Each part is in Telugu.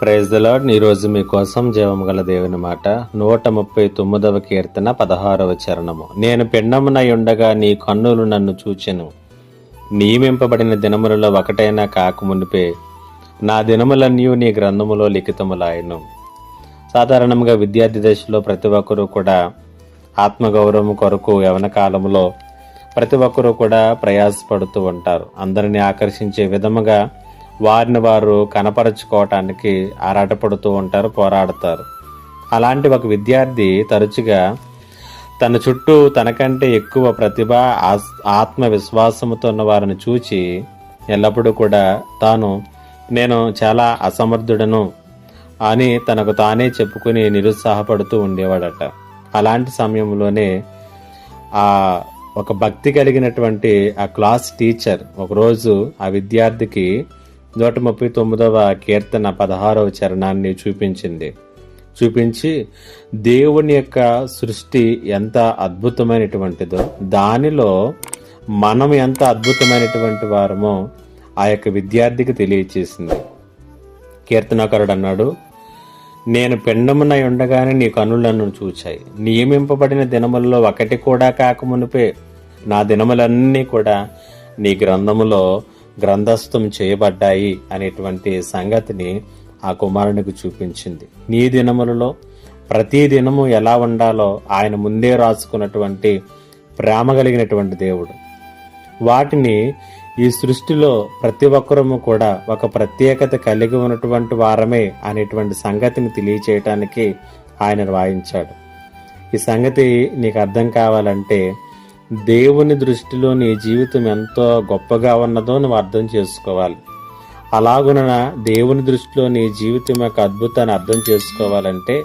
ప్రైజ్ ద ఈరోజు మీకోసం జీవం గల దేవుని మాట. నూట ముప్పై తొమ్మిదవ కీర్తన పదహారవ చరణము. నేను పిండమునై ఉండగా నీ కన్నులు నన్ను చూచెను. నియమింపబడిన దినములలో ఒకటైనా కాకమునిపే నా దినములన్నీ నీ గ్రంథములో లిఖితములాయను. సాధారణంగా విద్యార్థి దశలో ప్రతి ఒక్కరూ కూడా ఆత్మగౌరవం కొరకు యవన కాలంలో ప్రతి ఒక్కరూ కూడా ప్రయాసపడుతూ ఉంటారు. అందరినీ ఆకర్షించే విధముగా వారిని వారు కనపరుచుకోవటానికి ఆరాటపడుతూ ఉంటారు పోరాడతారు. అలాంటి ఒక విద్యార్థి తరచుగా తన చుట్టూ తనకంటే ఎక్కువ ప్రతిభ ఆస్- ఆత్మవిశ్వాసముతో ఉన్న వారిని చూచి ఎల్లప్పుడూ కూడా తాను నేను చాలా అసమర్థుడను అని తనకు తానే చెప్పుకుని నిరుత్సాహపడుతూ ఉండేవాడట. అలాంటి సమయంలోనే ఆ ఒక భక్తి కలిగినటువంటి ఆ క్లాస్ టీచర్ ఒకరోజు ఆ విద్యార్థికి నూట ముప్పై తొమ్మిదవ కీర్తన పదహారవ చరణాన్ని చూపించింది. చూపించి దేవుని యొక్క సృష్టి ఎంత అద్భుతమైనటువంటిదో దానిలో మనం ఎంత అద్భుతమైనటువంటి వారమో ఆ యొక్క విద్యార్థికి తెలియచేసింది. కీర్తనకారుడు అన్నాడు నేను పిండమునై ఉండగానే నీ కనులను చూచాయి. నియమింపబడిన దినములలో ఒకటి కూడా కాకమునిపే నా దినములన్నీ కూడా నీ గ్రంథములో గ్రంథస్థం చేయబడ్డాయి అనేటువంటి సంగతిని ఆ కుమారునికి చూపించింది. నీ దినములలో ప్రతి దినము ఎలా ఉండాలో ఆయన ముందే రాసుకున్నటువంటి ప్రేమ కలిగినటువంటి దేవుడు. వాటిని ఈ సృష్టిలో ప్రతి ఒక్కరము కూడా ఒక ప్రత్యేకత కలిగి ఉన్నటువంటి వారమే అనేటువంటి సంగతిని తెలియచేయటానికి ఆయన వాయించాడు ఈ సంగతి నీకు అర్థం కావాలంటే దేవుని దృష్టిలో నీ జీవితం ఎంతో గొప్పగా ఉన్నదో నువ్వు అర్థం చేసుకోవాలి. అలాగున దేవుని దృష్టిలో నీ జీవితం యొక్క అద్భుతాన్ని అర్థం చేసుకోవాలంటే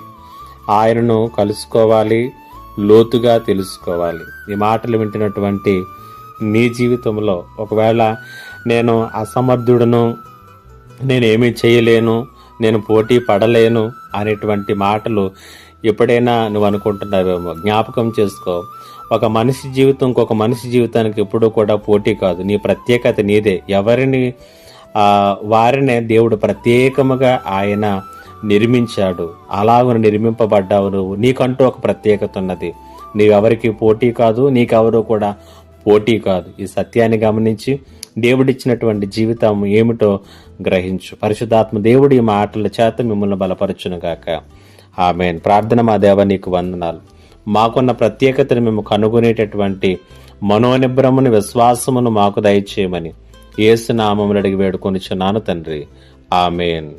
ఆయనను కలుసుకోవాలి లోతుగా తెలుసుకోవాలి. ఈ మాటలు వింటున్నటువంటి నీ జీవితంలో ఒకవేళ నేను అసమర్థుడను నేను ఏమి చేయలేను నేను పోటీ పడలేను అనేటువంటి మాటలు ఎప్పుడైనా నువ్వు అనుకుంటున్నావేమో. జ్ఞాపకం చేసుకో. ఒక మనిషి జీవితం ఇంకొక మనిషి జీవితానికి ఎప్పుడూ కూడా పోటీ కాదు. నీ ప్రత్యేకత నీదే. ఎవరిని వారినే దేవుడు ప్రత్యేకముగా ఆయన నిర్మించాడు. అలాగను నిర్మింపబడ్డావు నువ్వు. నీకంటూ ఒక ప్రత్యేకత ఉన్నది. నీవెవరికి పోటీ కాదు నీకెవరు కూడా పోటీ కాదు. ఈ సత్యాన్ని గమనించి దేవుడిచ్చినటువంటి జీవితం ఏమిటో గ్రహించు. పరిశుద్ధాత్మ దేవుడి ఈ మాటల చేత మిమ్మల్ని బలపరచునుగాక. ఆమెన్. ప్రార్థన మా దేవ నీకు వందనాలు. మాకున్న ప్రత్యేకతను మేము కనుగొనేటటువంటి మనోనిబ్రమును విశ్వాసమును మాకు దయచేయమని ఏసునామములు అడిగి వేడుకొనిచున్నాను తండ్రి. ఆమెన్.